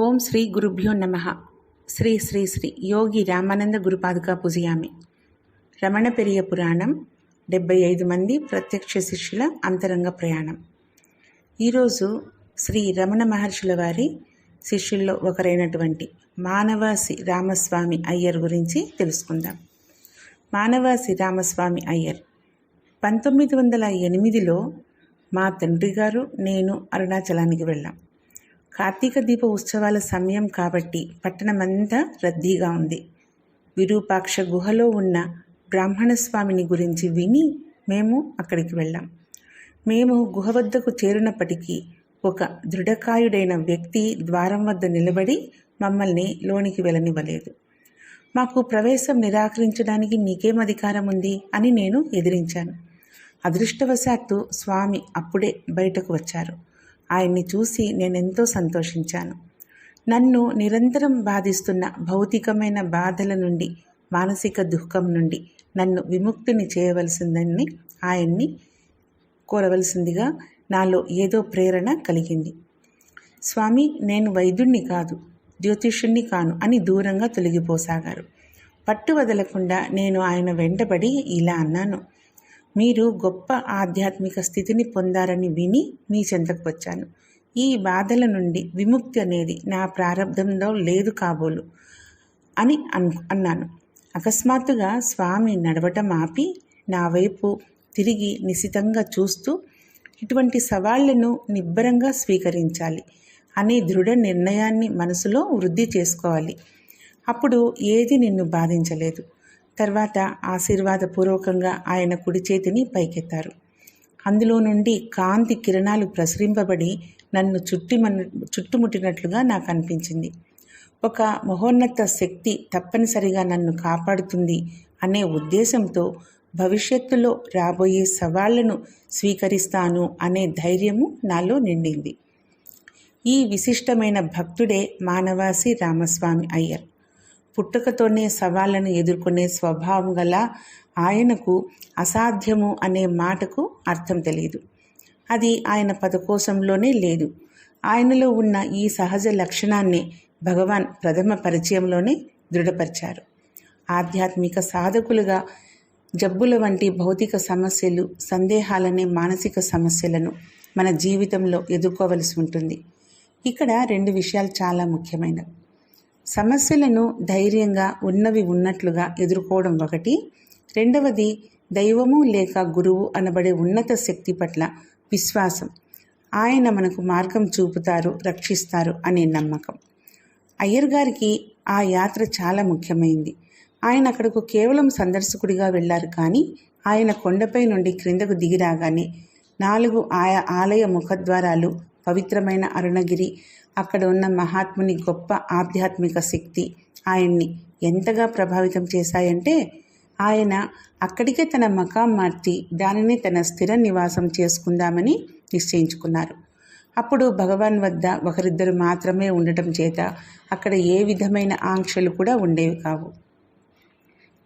ఓం శ్రీ గురుభ్యో నమ. శ్రీ శ్రీ శ్రీ యోగి రామానంద గురుపాదుకా పూజయామి. రమణ పెరియ పురాణం డెబ్బై ఐదు మంది ప్రత్యక్ష శిష్యుల అంతరంగ ప్రయాణం. ఈరోజు శ్రీ రమణ మహర్షుల వారి శిష్యుల్లో ఒకరైనటువంటి మానవాసి రామస్వామి అయ్యర్ గురించి తెలుసుకుందాం. మానవాసి రామస్వామి అయ్యర్ పంతొమ్మిది వందల ఎనిమిదిలో మా తండ్రి గారు నేను అరుణాచలానికి వెళ్ళాం. కార్తీక దీప ఉత్సవాల సమయం కాబట్టి పట్టణమంతా రద్దీగా ఉంది. విరూపాక్ష గుహలో ఉన్న బ్రాహ్మణ స్వామిని గురించి విని మేము అక్కడికి వెళ్ళాం. మేము గుహ వద్దకు చేరినప్పటికీ ఒక దృఢకాయుడైన వ్యక్తి ద్వారం వద్ద నిలబడి మమ్మల్ని లోనికి వెళ్ళనివ్వలేదు. మాకు ప్రవేశం నిరాకరించడానికి మీకేం అధికారం ఉంది అని నేను ఎదిరించాను. అదృష్టవశాత్తు స్వామి అప్పుడే బయటకు వచ్చారు. ఆయన్ని చూసి నేనెంతో సంతోషించాను. నన్ను నిరంతరం బాధిస్తున్న భౌతికమైన బాధల నుండి మానసిక దుఃఖం నుండి నన్ను విముక్తిని చేయవలసిందని ఆయన్ని కోరవలసిందిగా నాలో ఏదో ప్రేరణ కలిగింది. స్వామి నేను వైద్యుణ్ణి కాదు జ్యోతిష్యుణ్ణి కాను అని దూరంగా తొలగిపోసాగారు. పట్టు వదలకుండా నేను ఆయన వెంటబడి ఇలా అన్నాను. మీరు గొప్ప ఆధ్యాత్మిక స్థితిని పొందారని విని మీ చెంతకు వచ్చాను. ఈ బాధల నుండి విముక్తి అనేది నా ప్రారంభంలో లేదు కాబోలు అని అన్ అన్నాను. అకస్మాత్తుగా స్వామి నడవటం ఆపి నా వైపు తిరిగి నిశితంగా చూస్తూ ఇటువంటి సవాళ్ళను నిబ్బరంగా స్వీకరించాలి అనే దృఢ నిర్ణయాన్ని మనసులో వృద్ధి చేసుకోవాలి. అప్పుడు ఏది నిన్ను బాధించలేదు. తర్వాత ఆశీర్వాదపూర్వకంగా ఆయన కుడి చేతిని పైకెత్తారు. అందులో నుండి కాంతి కిరణాలు ప్రసరింపబడి నన్ను చుట్టిమన్ చుట్టుముట్టినట్లుగా నాకు అనిపించింది ఒక మహోన్నత శక్తి తప్పనిసరిగా నన్ను కాపాడుతుంది అనే ఉద్దేశంతో భవిష్యత్తులో రాబోయే సవాళ్ళను స్వీకరిస్తాను అనే ధైర్యము నాలో నిండింది. ఈ విశిష్టమైన భక్తుడే మానవాసి రామస్వామి అయ్యర్. పుట్టుకతోనే సవాళ్ళను ఎదుర్కొనే స్వభావం గల ఆయనకు అసాధ్యము అనే మాటకు అర్థం తెలియదు. అది ఆయన పదకోశంలోనే లేదు. ఆయనలో ఉన్న ఈ సహజ లక్షణాన్ని భగవాన్ ప్రథమ పరిచయంలోనే దృఢపరిచారు. ఆధ్యాత్మిక సాధకులుగా జబ్బుల వంటి భౌతిక సమస్యలు సందేహాలనే మానసిక సమస్యలను మన జీవితంలో ఎదుర్కోవలసి ఉంటుంది. ఇక్కడ రెండు విషయాలు చాలా ముఖ్యమైనవి. సమస్యలను ధైర్యంగా ఉన్నవి ఉన్నట్లుగా ఎదుర్కోవడం ఒకటి. రెండవది దైవము లేక గురువు అనబడే ఉన్నత శక్తి పట్ల విశ్వాసం. ఆయన మనకు మార్గం చూపుతారు రక్షిస్తారు అనే నమ్మకం. అయ్యర్ గారికి ఆ యాత్ర చాలా ముఖ్యమైంది. ఆయన అక్కడకు కేవలం సందర్శకుడిగా వెళ్ళారు కానీ ఆయన కొండపై నుండి క్రిందకు దిగిరాగానే నాలుగు ఆయా ఆలయ ముఖద్వారాలు పవిత్రమైన అరుణగిరి. అక్కడ ఉన్న మహాత్ముని గొప్ప ఆధ్యాత్మిక శక్తి ఆయన్ని ఎంతగా ప్రభావితం చేశాయంటే ఆయన అక్కడికే తన మకాం మార్చి దానిని తన స్థిర నివాసం చేసుకుందామని నిశ్చయించుకున్నారు. అప్పుడు భగవాన్ వద్ద ఒకరిద్దరు మాత్రమే ఉండటం చేత అక్కడ ఏ విధమైన ఆంక్షలు కూడా ఉండేవి కావు.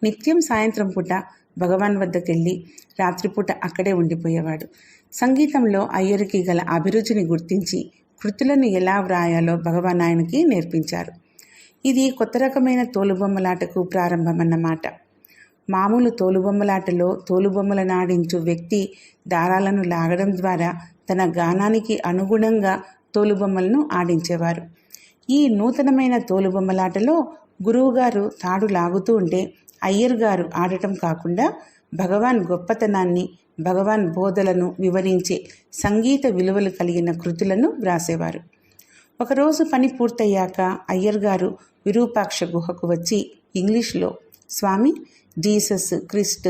నిత్యం సాయంత్రం పూట భగవాన్ వద్దకెళ్ళి రాత్రిపూట అక్కడే ఉండిపోయేవాడు. సంగీతంలో అయ్యరికి గల అభిరుచిని గుర్తించి కృతులను ఎలా వ్రాయాలో భగవాన్ ఆయనకి నేర్పించారు. ఇది కొత్త రకమైన తోలుబొమ్మలాటకు ప్రారంభమన్నమాట. మామూలు తోలుబొమ్మలాటలో తోలుబొమ్మలను ఆడించు వ్యక్తి దారాలను లాగడం ద్వారా తన గానానికి అనుగుణంగా తోలుబొమ్మలను ఆడించేవారు. ఈ నూతనమైన తోలుబొమ్మలాటలో గురువుగారు తాడు లాగుతూ ఉంటే అయ్యర్ గారు ఆడటం కాకుండా భగవాన్ గొప్పతనాన్ని భగవాన్ బోధలను వివరించే సంగీత విలువలు కలిగిన కృతులను వ్రాసేవారు. ఒకరోజు పని పూర్తయ్యాక అయ్యర్ గారు విరూపాక్ష గుహకు వచ్చి ఇంగ్లీష్లో Swami Jesus Christ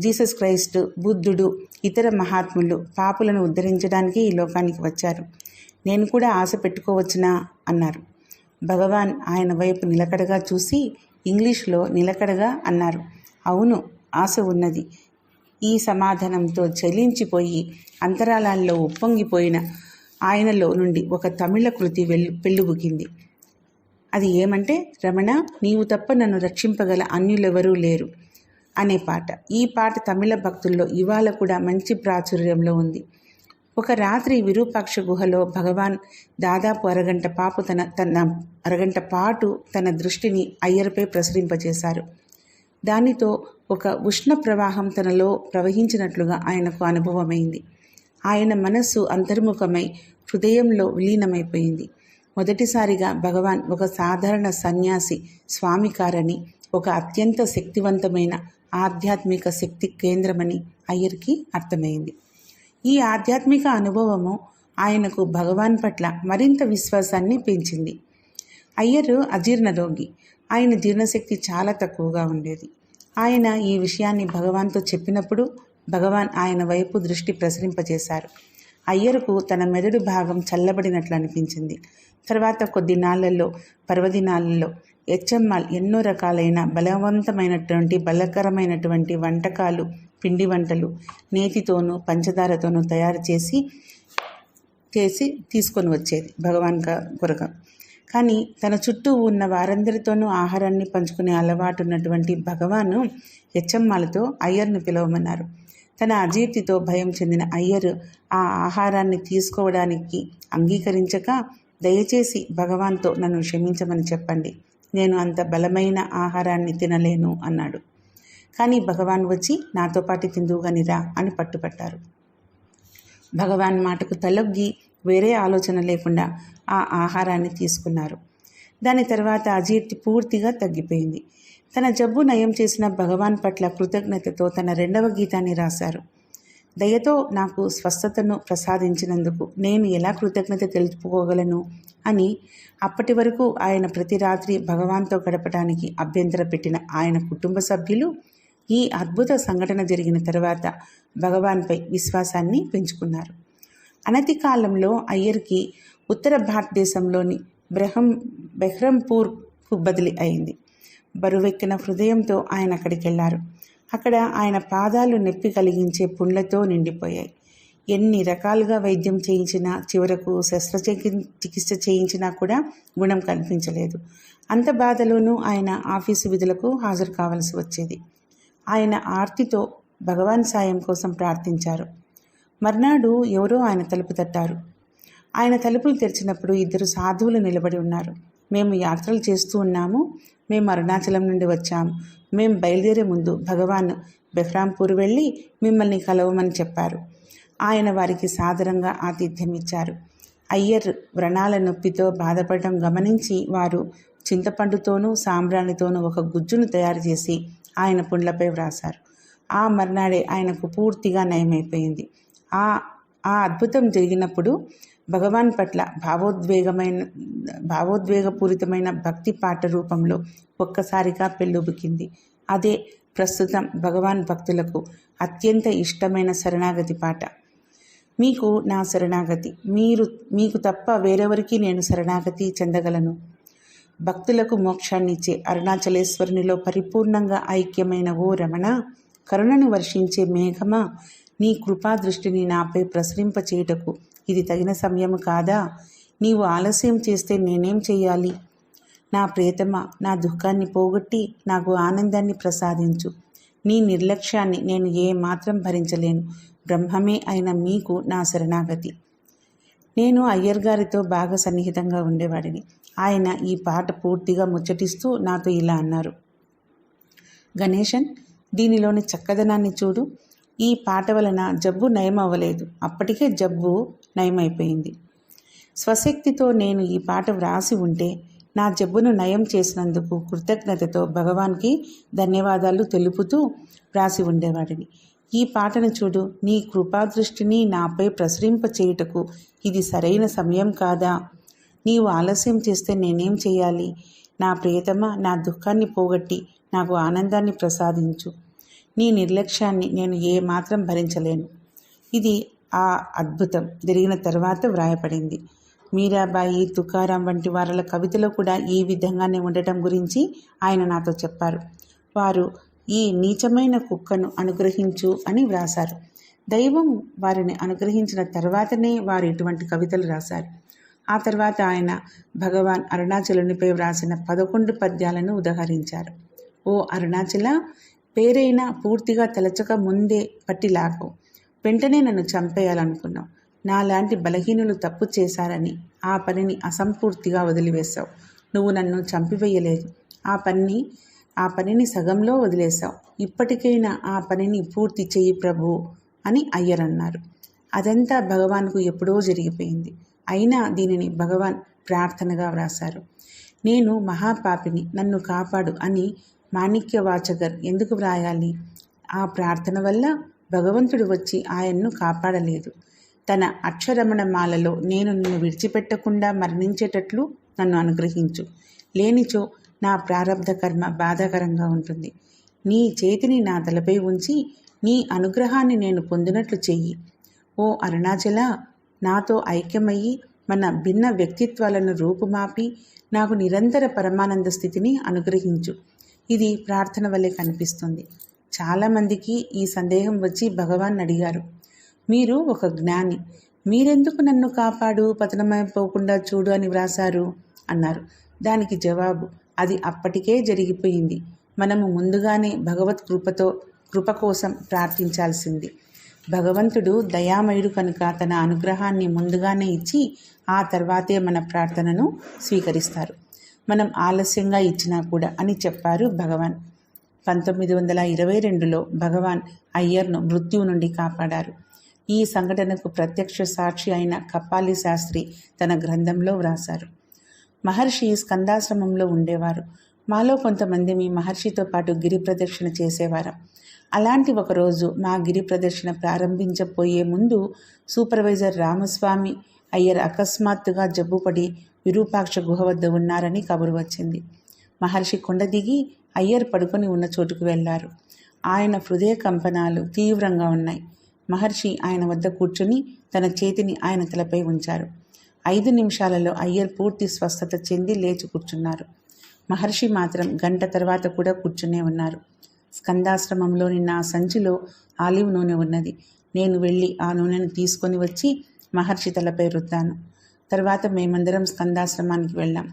Jesus Christ బుద్ధుడు ఇతర మహాత్ములు పాపులను ఉద్ధరించడానికి ఈ లోకానికి వచ్చారు. నేను కూడా ఆశ పెట్టుకోవచ్చునా అన్నారు. భగవాన్ ఆయన వైపు నిలకడగా చూసి ఇంగ్లీష్లో నిలకడగా అన్నారు అవును ఆశ ఉన్నది. ఈ సమాధానంతో చలించిపోయి అంతరాలాల్లో ఉప్పొంగిపోయిన ఆయనలో నుండి ఒక తమిళ కృతి వెళ్ళు పెళ్ళుబుకింది. అది ఏమంటే రమణ నీవు తప్ప నన్ను రక్షింపగల అన్యులెవరూ లేరు అనే పాట. ఈ పాట తమిళ భక్తుల్లో ఇవాళ కూడా మంచి ప్రాచుర్యంలో ఉంది. ఒక రాత్రి విరూపాక్ష గుహలో భగవాన్ దాదాపు అరగంట పాపు తన తన అరగంట పాటు తన దృష్టిని అయ్యర్పై ప్రసరింపజేశారు. దానితో ఒక ఉష్ణ ప్రవాహం తనలో ప్రవహించినట్లుగా ఆయనకు అనుభవమైంది. ఆయన మనస్సు అంతర్ముఖమై హృదయంలో విలీనమైపోయింది. మొదటిసారిగా భగవాన్ ఒక సాధారణ సన్యాసి స్వామికారని ఒక అత్యంత శక్తివంతమైన ఆధ్యాత్మిక శక్తి కేంద్రమని అయ్యర్కి అర్థమైంది. ఈ ఆధ్యాత్మిక అనుభవము ఆయనకు భగవాన్ పట్ల మరింత విశ్వాసాన్ని పెంచింది. అయ్యరు అజీర్ణ రోగి. ఆయన జీర్ణశక్తి చాలా తక్కువగా ఉండేది. ఆయన ఈ విషయాన్ని భగవాన్తో చెప్పినప్పుడు భగవాన్ ఆయన వైపు దృష్టి ప్రసరింపజేశారు. అయ్యరుకు తన మెదడు భాగం చల్లబడినట్లు అనిపించింది. తర్వాత కొద్ది నాళ్ళలో పర్వదినాలలో హెచ్ఎంఆల్ ఎన్నో రకాలైన బలవంతమైనటువంటి బలకరమైనటువంటి వంటకాలు పిండి వంటలు నేతితోనూ పంచదారతోనూ తయారు చేసి చేసి తీసుకొని వచ్చేది భగవాన్ కొరక. కానీ తన చుట్టూ ఉన్న వారందరితోనూ ఆహారాన్ని పంచుకునే అలవాటు ఉన్నటువంటి భగవాను హెచ్చమ్మాలతో అయ్యర్ను పిలవమన్నారు. తన అజీర్తితో భయం చెందిన అయ్యరు ఆ ఆహారాన్ని తీసుకోవడానికి అంగీకరించక దయచేసి భగవాన్తో నన్ను క్షమించమని చెప్పండి. నేను అంత బలమైన ఆహారాన్ని తినలేను అన్నాడు. కానీ భగవాన్ వచ్చి నాతో పాటు తిందువుగానిరా అని పట్టుపట్టారు. భగవాన్ మాటకు తలొగ్గి వేరే ఆలోచన లేకుండా ఆ ఆహారాన్ని తీసుకున్నారు. దాని తర్వాత అజీర్తి పూర్తిగా తగ్గిపోయింది. తన జబ్బు నయం చేసిన భగవాన్ పట్ల కృతజ్ఞతతో తన రెండవ గీతాన్ని రాశారు. దయతో నాకు స్వస్థతను ప్రసాదించినందుకు నేను ఎలా కృతజ్ఞత తెలుపుకోగలను? అని అప్పటి వరకు ఆయన ప్రతి రాత్రి భగవాన్తో గడపడానికి అభ్యంతర పెట్టిన ఆయన కుటుంబ సభ్యులు ఈ అద్భుత సంఘటన జరిగిన తర్వాత భగవాన్పై విశ్వాసాన్ని పెంచుకున్నారు. అనతి కాలంలో అయ్యర్కి ఉత్తర భారతదేశంలోని బ్రహం బెహ్రంపూర్కు బదిలీ అయింది. బరువెక్కిన హృదయంతో ఆయన అక్కడికి వెళ్ళారు అక్కడ ఆయన పాదాలు నొప్పి కలిగించే పుండ్లతో నిండిపోయాయి. ఎన్ని రకాలుగా వైద్యం చేయించినా చివరకు శస్త్రచికి చికిత్స చేయించినా కూడా గుణం కనిపించలేదు అంత బాధలోనూ ఆయన ఆఫీసు విధులకు హాజరు కావలసి వచ్చేది. ఆయన ఆర్తితో భగవాన్ సాయం కోసం ప్రార్థించారు. మర్నాడు ఎవరో ఆయన తలుపు తట్టారు. ఆయన తలుపులు తెరిచినప్పుడు ఇద్దరు సాధువులు నిలబడి ఉన్నారు. మేము యాత్రలు చేస్తూ ఉన్నాము. మేము అరుణాచలం నుండి వచ్చాము. మేము బయలుదేరే ముందు భగవాన్ బెహ్రాంపూర్ వెళ్ళి మిమ్మల్ని కలవమని చెప్పారు. ఆయన వారికి సాదరంగా ఆతిథ్యం ఇచ్చారు. అయ్యర్ వ్రణాల నొప్పితో బాధపడడం గమనించి వారు చింతపండుతోనూ సాంబ్రాణితోనూ ఒక గుజ్జును తయారు చేసి ఆయన పుండ్లపై వ్రాశారు. ఆ మర్నాడే ఆయనకు పూర్తిగా నయమైపోయింది. ఆ ఆ అద్భుతం జరిగినప్పుడు భగవాన్ పట్ల భావోద్వేగమైన భావోద్వేగపూరితమైన భక్తి పాట రూపంలో ఒక్కసారిగా పెళ్ళుబుకింది. అదే ప్రస్తుతం భగవాన్ భక్తులకు అత్యంత ఇష్టమైన శరణాగతి పాట. మీకు నా శరణాగతి మీరు మీకు తప్ప వేరెవరికి నేను శరణాగతి చెందగలను. భక్తులకు మోక్షాన్నిచ్చే అరుణాచలేశ్వరునిలో పరిపూర్ణంగా ఐక్యమైన ఓ రమణ కరుణను వర్షించే మేఘమా నీ కృపా దృష్టిని నాపై ప్రసరింపచేయుటకు ఇది తగిన సమయం కాదా? నీవు ఆలస్యం చేస్తే నేనేం చేయాలి నా ప్రేతమ నా దుఃఖాన్ని పోగొట్టి నాకు ఆనందాన్ని ప్రసాదించు. నీ నిర్లక్ష్యాన్ని నేను ఏ మాత్రం భరించలేను. బ్రహ్మమే అయిన మీకు నా శరణాగతి. నేను అయ్యర్ గారితో బాగా సన్నిహితంగా ఉండేవాడిని. ఆయన ఈ పాట పూర్తిగా ముచ్చటిస్తూ నాతో ఇలా అన్నారు. గణేశన్ దీనిలోని చక్కదనాన్ని చూడు. ఈ పాట వలన జబ్బు నయం అవ్వలేదు అప్పటికే జబ్బు నయమైపోయింది. స్వశక్తితో నేను ఈ పాట వ్రాసి ఉంటే నా జబ్బును నయం చేసినందుకు కృతజ్ఞతతో భగవాన్కి ధన్యవాదాలు తెలుపుతూ వ్రాసి ఉండేవాడిని. ఈ పాటను చూడు నీ కృపాదృష్టిని నాపై ప్రసరింప చేయుటకు ఇది సరైన సమయం కాదా? నీవు ఆలస్యం చేస్తే నేనేం చేయాలి? నా ప్రియతమ నా దుఃఖాన్ని పోగొట్టి నాకు ఆనందాన్ని ప్రసాదించు. నీ నిర్లక్ష్యాన్ని నేను ఏ మాత్రం భరించలేను. ఇది ఆ అద్భుతం. జరిగిన తర్వాత వ్రాయపడింది మీరాబాయి తుకారాం వంటి వారల కవితలో కూడా ఈ విధంగానే ఉండటం గురించి ఆయన నాతో చెప్పారు. వారు ఈ నీచమైన కుక్కను అనుగ్రహించు అని వ్రాశారు. దైవం వారిని అనుగ్రహించిన తర్వాతనే వారు ఇటువంటి కవితలు రాశారు. ఆ తర్వాత ఆయన భగవాన్ అరుణాచలునిపై వ్రాసిన పదకొండు పద్యాలను ఉదహరించారు. ఓ అరుణాచల పేరైనా పూర్తిగా తలచక ముందే పట్టి లాగవు వెంటనే నన్ను చంపేయాలనుకున్నావు. నాలాంటి బలహీనులు తప్పు చేశారని ఆ పనిని అసంపూర్తిగా వదిలివేశావు. నువ్వు నన్ను చంపివేయలేదు. ఆ పనిని ఆ పనిని సగంలో వదిలేశావు. ఇప్పటికైనా ఆ పనిని పూర్తి చెయ్యి ప్రభు అని అయ్యర్ అన్నారు అదంతా భగవాన్కు ఎప్పుడో జరిగిపోయింది. అయినా దీనిని భగవాన్ ప్రార్థనగా వ్రాశారు. నేను మహాపాపిని నన్ను కాపాడు అని మాణిక్య వాచగర్ ఎందుకు వ్రాయాలి? ఆ ప్రార్థన వల్ల భగవంతుడు వచ్చి ఆయన్ను కాపాడలేదు. తన అక్షరమణ మాలలో నేను నిన్ను విడిచిపెట్టకుండా మరణించేటట్లు నన్ను అనుగ్రహించు. లేనిచో నా ప్రారంధ కర్మ బాధాకరంగా ఉంటుంది. నీ చేతిని నా తలపై ఉంచి నీ అనుగ్రహాన్ని నేను పొందినట్లు చెయ్యి. ఓ అరుణాచల నాతో ఐక్యమయ్యి మన భిన్న వ్యక్తిత్వాలను రూపుమాపి నాకు నిరంతర పరమానంద స్థితిని అనుగ్రహించు. ఇది ప్రార్థన వల్లే కనిపిస్తుంది. చాలామందికి ఈ సందేహం వచ్చి భగవాన్ అడిగారు మీరు ఒక జ్ఞాని మీరెందుకు నన్ను కాపాడు పతనమైపోకుండా చూడు అని వ్రాసారు అన్నారు. దానికి జవాబు అది అప్పటికే జరిగిపోయింది. మనము ముందుగానే భగవత్ కృపతో కృప కోసం ప్రార్థించాల్సింది. భగవంతుడు దయామయుడు కనుక తన అనుగ్రహాన్ని ముందుగానే ఇచ్చి ఆ తర్వాతే మన ప్రార్థనను స్వీకరిస్తారు. మనం ఆలస్యంగా ఇచ్చినా కూడా అని చెప్పారు భగవాన్. పంతొమ్మిది వందల ఇరవై రెండులో భగవాన్ అయ్యర్ను మృత్యువు నుండి కాపాడారు. ఈ సంఘటనకు ప్రత్యక్ష సాక్షి అయిన కప్పాలి శాస్త్రి తన గ్రంథంలో వ్రాశారు. మహర్షి స్కందాశ్రమంలో ఉండేవారు. మాలో కొంతమంది మీ మహర్షితో పాటు గిరి ప్రదక్షిణ చేసేవారం. అలాంటి ఒకరోజు మా గిరి ప్రదర్శన ప్రారంభించబోయే ముందు సూపర్వైజర్ రామస్వామి అయ్యర్ అకస్మాత్తుగా జబ్బుపడి విరూపాక్ష గుహ వద్ద ఉన్నారని కబురు వచ్చింది. మహర్షి కొండ దిగి అయ్యర్ పడుకొని ఉన్న చోటుకు వెళ్ళారు ఆయన హృదయ కంపనాలు తీవ్రంగా ఉన్నాయి. మహర్షి ఆయన వద్ద కూర్చుని తన చేతిని ఆయన తలపై ఉంచారు. ఐదు నిమిషాలలో అయ్యర్ పూర్తి స్వస్థత చెంది లేచి కూర్చున్నారు. మహర్షి మాత్రం గంట తర్వాత కూడా కూర్చునే ఉన్నారు. స్కందాశ్రమంలోని నా సంచిలో ఆలివ్ నూనె ఉన్నది. నేను వెళ్ళి ఆ నూనెను తీసుకొని వచ్చి మహర్షి తలపై రుద్దాను. తర్వాత మేమందరం స్కందాశ్రమానికి వెళ్ళాం.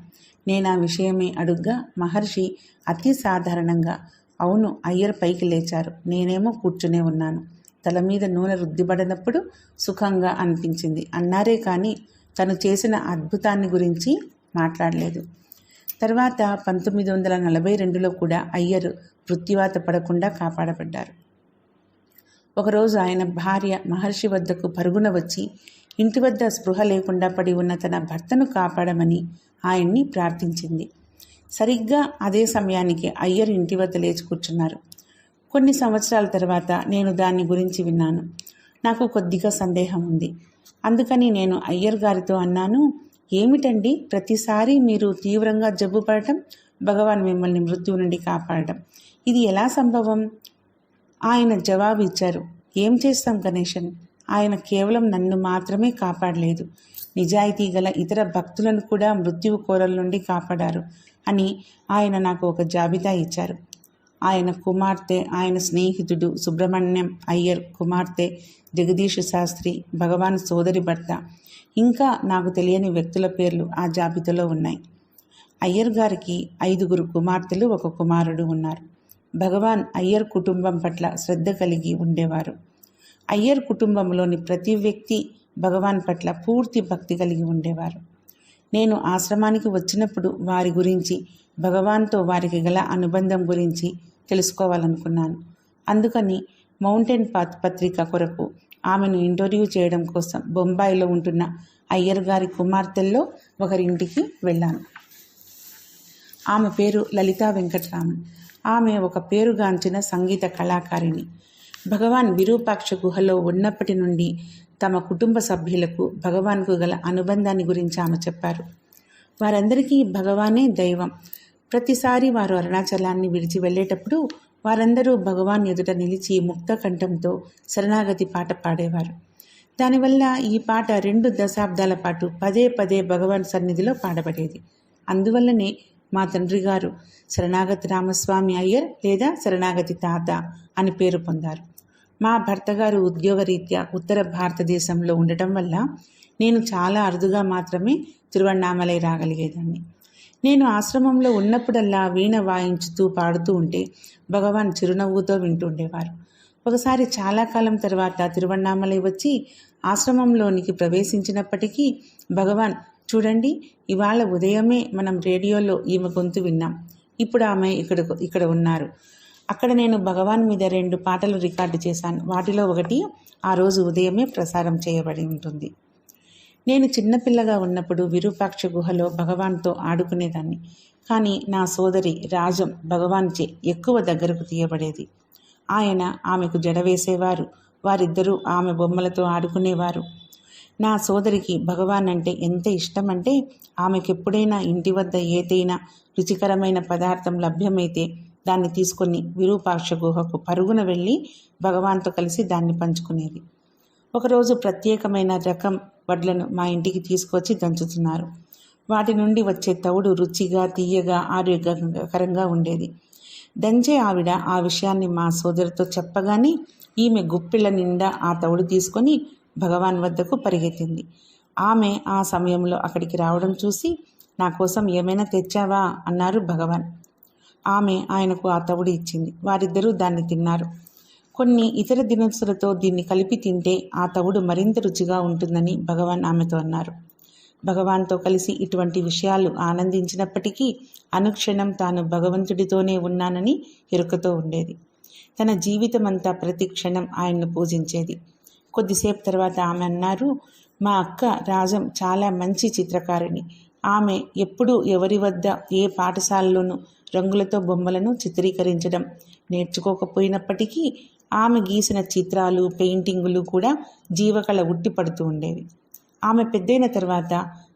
నేను ఆ విషయమే అడుగ్గా మహర్షి అతి సాధారణంగా అవును అయ్యర్ పైకి లేచారు. నేనేమో కూర్చునే ఉన్నాను. తల మీద నూనె రుద్దిబడినప్పుడు సుఖంగా అనిపించింది. అన్నారే కానీ తను చేసిన అద్భుతాన్ని గురించి మాట్లాడలేదు. తర్వాత పంతొమ్మిది వందల నలభై రెండులో కూడా అయ్యర్ మృత్యువాత పడకుండా కాపాడబడ్డారు. ఒకరోజు ఆయన భార్య మహర్షి వద్దకు పరుగున వచ్చి ఇంటి వద్ద స్పృహ లేకుండా పడి ఉన్న తన భర్తను కాపాడమని ఆయన్ని ప్రార్థించింది. సరిగ్గా అదే సమయానికి అయ్యర్ ఇంటి వద్ద లేచి కూర్చున్నారు. కొన్ని సంవత్సరాల తర్వాత నేను దాని గురించి విన్నాను. నాకు కొద్దిగా సందేహం ఉంది. అందుకని నేను అయ్యర్ గారితో అన్నాను ఏమిటండి? ప్రతిసారి మీరు తీవ్రంగా జబ్బు పడటం భగవాన్ మిమ్మల్ని మృత్యువు నుండి కాపాడటం ఇది ఎలా సంభవం? ఆయన జవాబు ఇచ్చారు ఏం చేస్తాం గణేశన్? ఆయన కేవలం నన్ను మాత్రమే కాపాడలేదు. నిజాయితీ గల ఇతర భక్తులను కూడా మృత్యువు కోరల నుండి కాపాడారు అని ఆయన నాకు ఒక జాబితా ఇచ్చారు. ఆయన కుమార్తె ఆయన స్నేహితుడు సుబ్రహ్మణ్యం అయ్యర్ కుమార్తె జగదీష్ శాస్త్రి భగవాన్ సోదరి భర్త. ఇంకా నాకు తెలియని వ్యక్తుల పేర్లు ఆ జాబితాలో ఉన్నాయి. అయ్యర్ గారికి ఐదుగురు కుమార్తెలు ఒక కుమారుడు ఉన్నారు. భగవాన్ అయ్యర్ కుటుంబం పట్ల శ్రద్ధ కలిగి ఉండేవారు. అయ్యర్ కుటుంబంలోని ప్రతి వ్యక్తి భగవాన్ పట్ల పూర్తి భక్తి కలిగి ఉండేవారు. నేను ఆశ్రమానికి వచ్చినప్పుడు వారి గురించి భగవాన్తో వారికి గల అనుబంధం గురించి తెలుసుకోవాలనుకున్నాను. అందుకని మౌంటైన్ పాత్ పత్రిక కొరకు ఆమెను ఇంటర్వ్యూ చేయడం కోసం బొంబాయిలో ఉంటున్న అయ్యర్ గారి కుమార్తెల్లో ఒకరింటికి వెళ్ళాను. ఆమె పేరు లలితా వెంకట్రామన్. ఆమె ఒక పేరుగాంచిన సంగీత కళాకారిణి. భగవాన్ విరూపాక్ష గుహలో ఉన్నప్పటి నుండి తమ కుటుంబ సభ్యులకు భగవాన్కు గల అనుబంధాన్ని గురించి ఆమె చెప్పారు. వారందరికీ భగవానే దైవం. ప్రతిసారి వారు అరుణాచలాన్ని విడిచి వెళ్ళేటప్పుడు వారందరూ భగవాన్ ఎదుట నిలిచి ముక్త కంఠంతో శరణాగతి పాట పాడేవారు. దానివల్ల ఈ పాట రెండు దశాబ్దాల పాటు పదే పదే భగవాన్ సన్నిధిలో పాడబడేది. అందువల్లనే మా తండ్రి గారు శరణాగతి రామస్వామి అయ్యర్ లేదా శరణాగతి తాత అని పేరు పొందారు. మా భర్తగారు ఉద్యోగరీత్యా ఉత్తర భారతదేశంలో ఉండటం వల్ల నేను చాలా అరుదుగా మాత్రమే తిరువణామలై రాగలిగేదాన్ని. నేను ఆశ్రమంలో ఉన్నప్పుడల్లా వీణ వాయించుతూ పాడుతూ ఉంటే భగవాన్ చిరునవ్వుతో వింటుండేవారు. ఒకసారి చాలా కాలం తర్వాత తిరువణామలై వచ్చి ఆశ్రమంలోనికి ప్రవేశించినప్పటికీ భగవాన్ చూడండి ఇవాళ ఉదయమే మనం రేడియోలో ఈమె గొంతు విన్నాం. ఇప్పుడు ఆమె ఇక్కడ ఇక్కడ ఉన్నారు. అక్కడ నేను భగవాన్ మీద రెండు పాటలు రికార్డు చేశాను. వాటిలో ఒకటి ఆ రోజు ఉదయమే ప్రసారం చేయబడి ఉంటుంది. నేను చిన్నపిల్లగా ఉన్నప్పుడు విరూపాక్ష గుహలో భగవాన్తో ఆడుకునేదాన్ని. కానీ నా సోదరి రాజం భగవాన్చే ఎక్కువ దగ్గరకు తీయబడేది. ఆయన ఆమెకు జడ వేసేవారు వారిద్దరూ ఆమె బొమ్మలతో ఆడుకునేవారు. నా సోదరికి భగవాన్ అంటే ఎంత ఇష్టం అంటే ఆమెకెప్పుడైనా ఇంటి వద్ద ఏదైనా రుచికరమైన పదార్థం లభ్యమైతే దాన్ని తీసుకొని విరూపాక్ష గుహకు పరుగున వెళ్ళి భగవాన్తో కలిసి దాన్ని పంచుకునేది. ఒకరోజు ప్రత్యేకమైన రకం వడ్లను మా ఇంటికి తీసుకొచ్చి దంచుతున్నారు. వాటి నుండి వచ్చే తవుడు రుచిగా తీయగా ఆరోగ్యకరంగా ఉండేది. దంచే ఆవిడ ఆ విషయాన్ని మా సోదరితో చెప్పగానే ఈమె గుప్పిళ్ళ నిండా ఆ తవుడు తీసుకొని భగవాన్ వద్దకు పరిగెత్తింది. ఆమె ఆ సమయంలో అక్కడికి రావడం చూసి నా కోసం ఏమైనా తెచ్చావా? అన్నారు భగవాన్. ఆమె ఆయనకు ఆ తవుడు ఇచ్చింది. వారిద్దరూ దాన్ని తిన్నారు. కొన్ని ఇతర దినుసులతో దీన్ని కలిపి తింటే ఆ తవుడు మరింత రుచిగా ఉంటుందని భగవాన్ ఆమెతో అన్నారు. భగవాన్తో కలిసి ఇటువంటి విషయాలు ఆనందించినప్పటికీ అనుక్షణం తాను భగవంతుడితోనే ఉన్నానని ఎరుకతో ఉండేది. తన జీవితమంతా ప్రతి క్షణం ఆయన్ను పూజించేది. కొద్దిసేపు తర్వాత ఆమె అన్నారు మా అక్క రాజం చాలా మంచి చిత్రకారిణి. ఆమె ఎప్పుడూ ఎవరి వద్ద ఏ పాఠశాలలోనూ రంగులతో బొమ్మలను చిత్రీకరించడం. నేర్చుకోకపోయినప్పటికీ ఆమె గీసిన చిత్రాలు పెయింటింగులు కూడా జీవకళ ఉట్టిపడుతూ ఉండేవి. ఆమె పెద్దయిన తర్వాత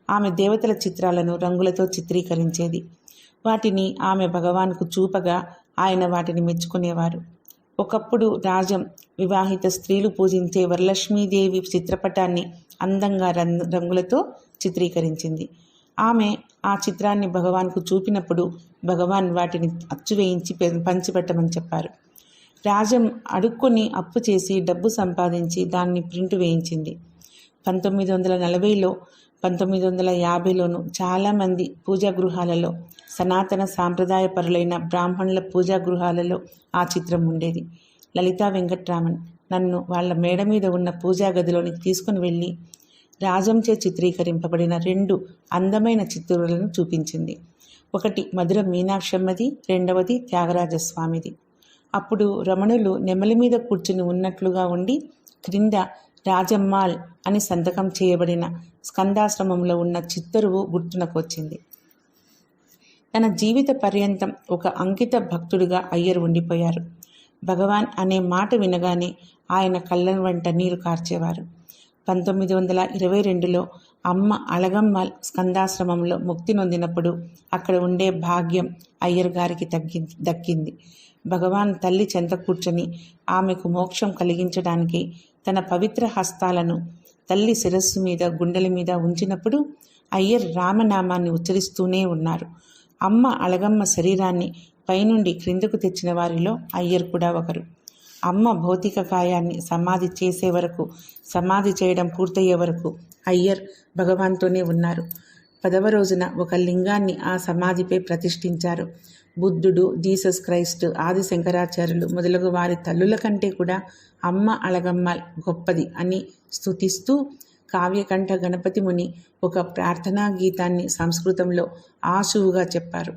ఆమె దేవతల చిత్రాలను రంగులతో చిత్రీకరించేది. వాటిని ఆమె భగవాన్కు చూపగా ఆయన వాటిని మెచ్చుకునేవారు. ఒకప్పుడు రాజం వివాహిత స్త్రీలు పూజించే వరలక్ష్మీదేవి చిత్రపటాన్ని అందంగా రంగులతో చిత్రీకరించింది. ఆమె ఆ చిత్రాన్ని భగవాన్కు చూపినప్పుడు భగవాన్ వాటిని అచ్చువేయించి పంచిపెట్టమని చెప్పారు. రాజం అడుక్కొని అప్పు చేసి డబ్బు సంపాదించి దాన్ని ప్రింట్ వేయించింది. పంతొమ్మిది వందల నలభైలో పంతొమ్మిది వందల యాభైలోను చాలామంది పూజా గృహాలలో సనాతన సాంప్రదాయపరులైన బ్రాహ్మణుల పూజా గృహాలలో ఆ చిత్రం ఉండేది. లలితా వెంకట్రామన్ నన్ను వాళ్ళ మేడ మీద ఉన్న పూజా గదిలోనికి తీసుకుని వెళ్ళి రాజంచే చిత్రీకరింపబడిన రెండు అందమైన చిత్తులను చూపించింది. ఒకటి మధుర మీనాక్షమ్మది రెండవది త్యాగరాజస్వామిది. అప్పుడు రమణులు నెమలి మీద కూర్చుని ఉన్నట్లుగా ఉండి క్రింద రాజమ్మాల్ అని సంతకం చేయబడిన స్కందాశ్రమంలో ఉన్న చిత్తరువు గుర్తునకొచ్చింది తన జీవిత పర్యంతం ఒక అంకిత భక్తుడిగా అయ్యర్ ఉండిపోయారు. భగవాన్ అనే మాట వినగానే ఆయన కళ్ళ వెంట నీరు కార్చేవారు. పంతొమ్మిది వందల ఇరవై రెండులో అమ్మ అలగమ్మ స్కందాశ్రమంలో ముక్తి నొందినప్పుడు అక్కడ ఉండే భాగ్యం అయ్యర్ గారికి తగ్గి దక్కింది. భగవాన్ తల్లి చెంత కూర్చొని ఆమెకు మోక్షం కలిగించడానికి తన పవిత్ర హస్తాలను తల్లి శిరస్సు మీద గుండెల మీద ఉంచినప్పుడు అయ్యర్ రామనామాన్ని ఉచ్చరిస్తూనే ఉన్నారు. అమ్మ అలగమ్మ శరీరాన్ని పైనుండి క్రిందకు తెచ్చిన వారిలో అయ్యర్ కూడా ఒకరు. అమ్మ భౌతిక కాయాన్ని సమాధి చేసే వరకు సమాధి చేయడం పూర్తయ్యే వరకు అయ్యర్ భగవాన్తోనే ఉన్నారు. పదవ రోజున ఒక లింగాన్ని ఆ సమాధిపై ప్రతిష్ఠించారు. బుద్ధుడు జీసస్ క్రైస్ట్ ఆది శంకరాచార్యులు మొదలగు వారి తల్లుల కంటే కూడా అమ్మ అళగమ్మ గొప్పది అని స్థుతిస్తూ కావ్యకంఠ గణపతి ముని ఒక ప్రార్థనా గీతాన్ని సంస్కృతంలో ఆశువుగా చెప్పారు.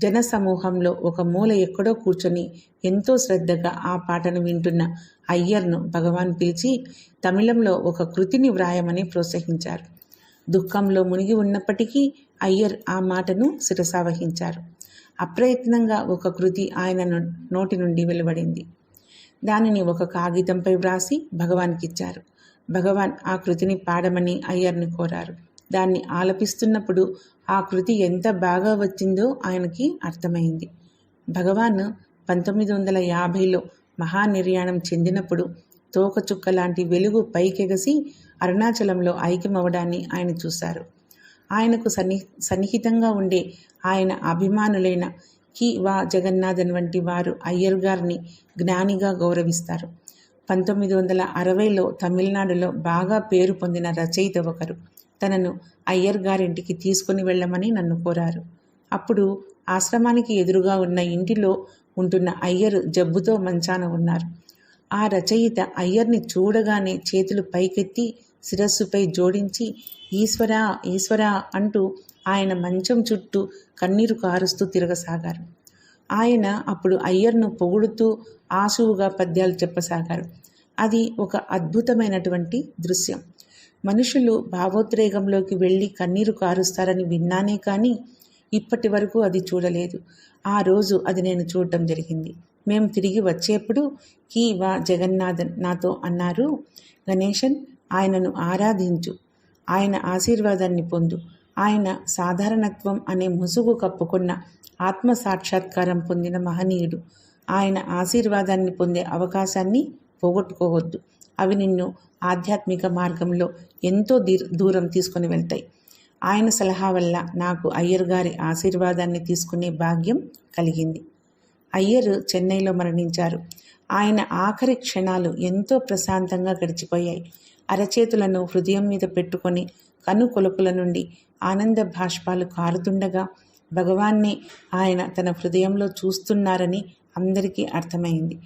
జనసమూహంలో ఒక మూల ఎక్కడో కూర్చొని ఎంతో శ్రద్ధగా ఆ పాటను వింటున్న అయ్యర్ను భగవాన్ పిలిచి తమిళంలో ఒక కృతిని వ్రాయమని ప్రోత్సహించారు. దుఃఖంలో మునిగి ఉన్నప్పటికీ అయ్యర్ ఆ మాటను శిరసావహించారు. అప్రయత్నంగా ఒక కృతి ఆయన నోటి నుండి వెలువడింది. దానిని ఒక కాగితంపై వ్రాసి భగవాన్కిచ్చారు. భగవాన్ ఆ కృతిని పాడమని అయ్యర్ని కోరారు. దాన్ని ఆలపిస్తున్నప్పుడు ఆ కృతి ఎంత బాగా వచ్చిందో ఆయనకి అర్థమైంది. భగవాన్ పంతొమ్మిది వందల యాభైలో మహానిర్యాణం చెందినప్పుడు తోకచుక్క లాంటి వెలుగు పైకెగసి అరుణాచలంలో ఐక్యమవడాన్ని ఆయన చూశారు. ఆయనకు సన్ని సన్నిహితంగా ఉండే ఆయన అభిమానులైన కి వా జగన్నాథన్ వంటి వారు అయ్యర్ గారిని జ్ఞానిగా గౌరవిస్తారు. పంతొమ్మిది వందల అరవైలో తమిళనాడులో బాగా పేరు పొందిన రచయిత ఒకరు. తనను అయ్యర్ గారింటికి తీసుకుని వెళ్ళమని నన్ను కోరారు. అప్పుడు ఆశ్రమానికి ఎదురుగా ఉన్న ఇంటిలో ఉంటున్న అయ్యరు జబ్బుతో మంచాన ఉన్నారు. ఆ రచయిత అయ్యర్ని చూడగానే చేతులు పైకెత్తి శిరస్సుపై జోడించి ఈశ్వరా ఈశ్వరా అంటూ ఆయన మంచం చుట్టూ కన్నీరు కారుస్తూ తిరగసాగారు. ఆయన అప్పుడు అయ్యర్ను పొగుడుతూ ఆశువుగా పద్యాలు చెప్పసాగారు. అది ఒక అద్భుతమైనటువంటి దృశ్యం. మనుషులు భావోద్రేగంలోకి వెళ్ళి కన్నీరు కారుస్తారని విన్నానే కానీ ఇప్పటి వరకు అది చూడలేదు. ఆ రోజు అది నేను చూడటం జరిగింది. మేము తిరిగి వచ్చేప్పుడు కీ వా జగన్నాథన్ నాతో అన్నారు గణేశన్ ఆయనను ఆరాధించు. ఆయన ఆశీర్వాదాన్ని పొందు. ఆయన సాధారణత్వం అనే ముసుగు కప్పుకున్న ఆత్మ సాక్షాత్కారం పొందిన మహనీయుడు. ఆయన ఆశీర్వాదాన్ని పొందే అవకాశాన్ని పోగొట్టుకోవద్దు. అవి నిన్ను ఆధ్యాత్మిక మార్గంలో ఎంతో దూరం తీసుకొని వెళ్తాయి. ఆయన సలహా వల్ల నాకు అయ్యర్ గారి ఆశీర్వాదాన్ని తీసుకునే భాగ్యం కలిగింది. అయ్యర్ చెన్నైలో మరణించారు. ఆయన ఆఖరి క్షణాలు ఎంతో ప్రశాంతంగా గడిచిపోయాయి. అరచేతులను హృదయం మీద పెట్టుకొని కనుకొలుపుల నుండి ఆనంద భాష్పాలు కారుతుండగా భగవాన్ని ఆయన తన హృదయంలో చూస్తున్నారని అందరికీ అర్థమైంది.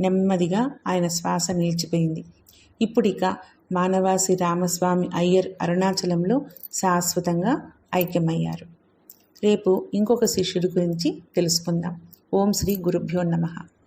నెమ్మదిగా ఆయన శ్వాస నిలిచిపోయింది. ఇప్పుడిక మానవాసి రామస్వామి అయ్యర్ అరుణాచలంలో శాశ్వతంగా ఐక్యమయ్యారు. రేపు ఇంకొక శిష్యుడి గురించి తెలుసుకుందాం. ఓం శ్రీ గురుభ్యో నమః.